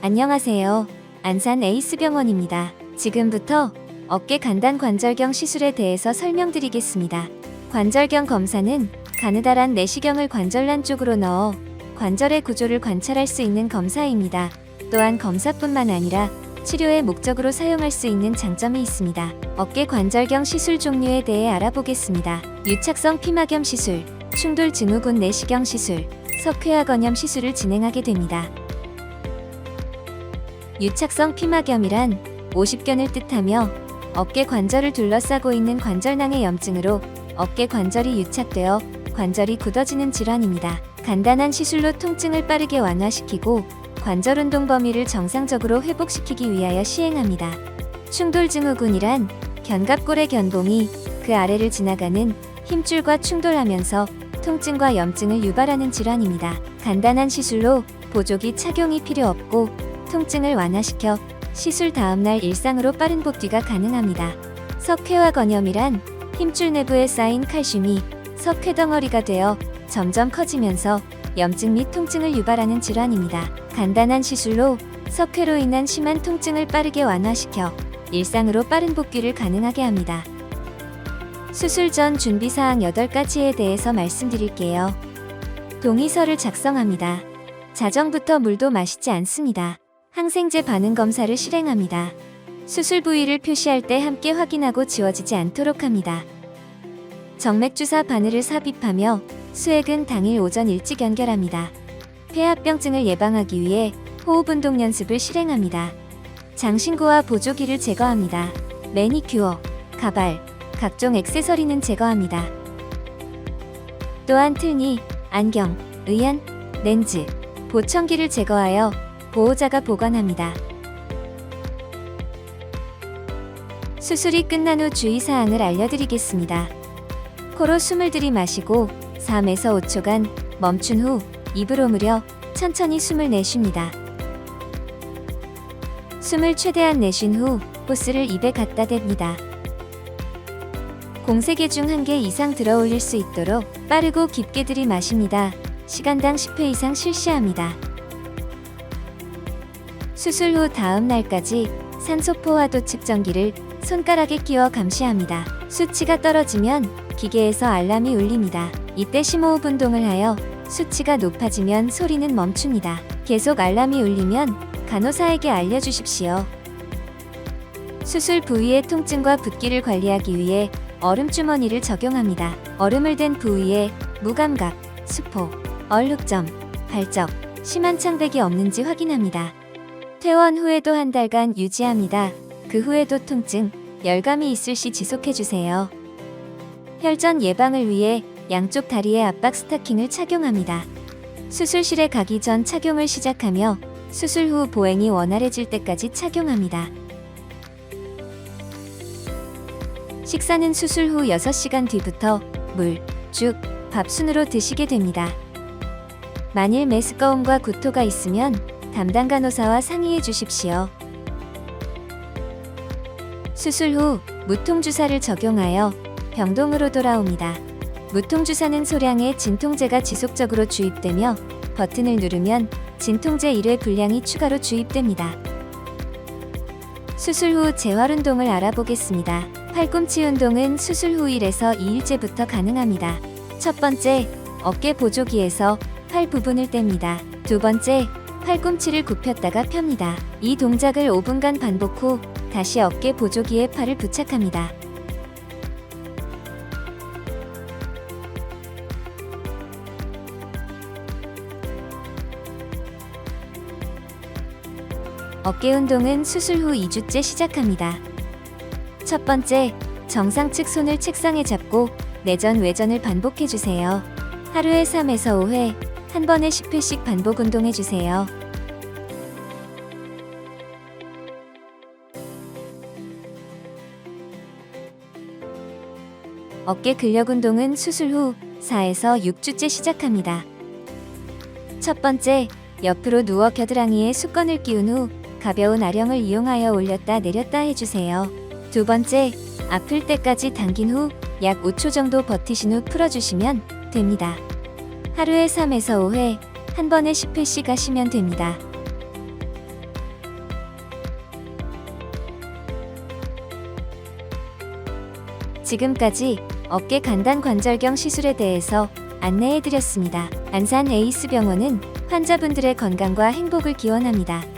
안녕하세요. 안산 에이스병원입니다. 지금부터 어깨 간단 관절경 시술에 대해서 설명드리겠습니다. 관절경 검사는 가느다란 내시경을 관절란 쪽으로 넣어 관절의 구조를 관찰할 수 있는 검사입니다. 또한 검사뿐만 아니라 치료의 목적으로 사용할 수 있는 장점이 있습니다. 어깨 관절경 시술 종류에 대해 알아보겠습니다. 유착성 피막염 시술, 충돌 증후군 내시경 시술, 석회화 건염 시술을 진행하게 됩니다. 유착성 피막염이란 50견을 뜻하며 어깨 관절을 둘러싸고 있는 관절낭의 염증으로 어깨 관절이 유착되어 관절이 굳어지는 질환입니다. 간단한 시술로 통증을 빠르게 완화시키고 관절 운동 범위를 정상적으로 회복시키기 위하여 시행합니다. 충돌 증후군이란 견갑골의 견봉이 그 아래를 지나가는 힘줄과 충돌하면서 통증과 염증을 유발하는 질환입니다. 간단한 시술로 보조기 착용이 필요 없고 통증을 완화시켜 시술 다음날 일상으로 빠른 복귀가 가능합니다. 석회화 건염이란 힘줄 내부에 쌓인 칼슘이 석회 덩어리가 되어 점점 커지면서 염증 및 통증을 유발하는 질환입니다. 간단한 시술로 석회로 인한 심한 통증을 빠르게 완화시켜 일상으로 빠른 복귀를 가능하게 합니다. 수술 전 준비 사항 8가지에 대해서 말씀드릴게요. 동의서를 작성합니다. 자정부터 물도 마시지 않습니다. 항생제 반응 검사를 실행합니다. 수술 부위를 표시할 때 함께 확인하고 지워지지 않도록 합니다. 정맥주사 바늘을 삽입하며 수액은 당일 오전 일찍 연결합니다. 폐합병증을 예방하기 위해 호흡 운동 연습을 실행합니다. 장신구와 보조기를 제거합니다. 매니큐어, 가발, 각종 액세서리는 제거합니다. 또한 틀니, 안경, 의안, 렌즈, 보청기를 제거하여 보호자가 보관합니다. 수술이 끝난 후 주의사항을 알려드리겠습니다. 코로 숨을 들이마시고 3에서 5초간 멈춘 후 입으로 무려 천천히 숨을 내쉽니다. 숨을 최대한 내쉰 후 호스를 입에 갖다 댑니다. 공세개 중 한 개 이상 들어 올릴 수 있도록 빠르고 깊게 들이마십니다. 시간당 10회 이상 실시합니다. 수술 후 다음 날까지 산소 포화도 측정기를 손가락에 끼워 감시합니다. 수치가 떨어지면 기계에서 알람이 울립니다. 이때 심호흡 운동을 하여 수치가 높아지면 소리는 멈춥니다. 계속 알람이 울리면 간호사에게 알려주십시오. 수술 부위의 통증과 붓기를 관리하기 위해 얼음 주머니를 적용합니다. 얼음을 댄 부위에 무감각, 수포, 얼룩점, 발적, 심한 창백이 없는지 확인합니다. 퇴원 후에도 한 달간 유지합니다. 그 후에도 통증, 열감이 있을 시 지속해주세요. 혈전 예방을 위해 양쪽 다리에 압박 스타킹을 착용합니다. 수술실에 가기 전 착용을 시작하며 수술 후 보행이 원활해질 때까지 착용합니다. 식사는 수술 후 6시간 뒤부터 물, 죽, 밥 순으로 드시게 됩니다. 만일 메스꺼움과 구토가 있으면 담당 간호사와 상의해 주십시오. 수술 후 무통 주사를 적용하여 병동으로 돌아옵니다. 무통 주사는 소량의 진통제가 지속적으로 주입되며 버튼을 누르면 진통제 1회 분량이 추가로 주입됩니다. 수술 후 재활 운동을 알아보겠습니다. 팔꿈치 운동은 수술 후 1에서 2일째부터 가능합니다. 첫 번째, 어깨 보조기에서 팔 부분을 뗍니다. 두 번째, 팔꿈치를 굽혔다가 펴니다. 이 동작을 5분간 반복 후 다시 어깨 보조기에 팔을 부착합니다. 어깨 운동은 수술 후 2주째 시작합니다. 첫 번째, 정상 측 손을 책상에 잡고 내전 외전을 반복해 주세요. 하루에 3에서 5회, 한 번에 10회씩 반복 운동해 주세요. 어깨 근력 운동은 수술 후 4에서 6주째 시작합니다. 첫 번째, 옆으로 누워 겨드랑이에 수건을 끼운 후 가벼운 아령을 이용하여 올렸다 내렸다 해주세요. 두 번째, 아플 때까지 당긴 후 약 5초 정도 버티신 후 풀어주시면 됩니다. 하루에 3에서 5회, 한 번에 10회씩 하시면 됩니다. 지금까지 어깨 간단 관절경 시술에 대해서 안내해드렸습니다. 안산 에이스병원은 환자분들의 건강과 행복을 기원합니다.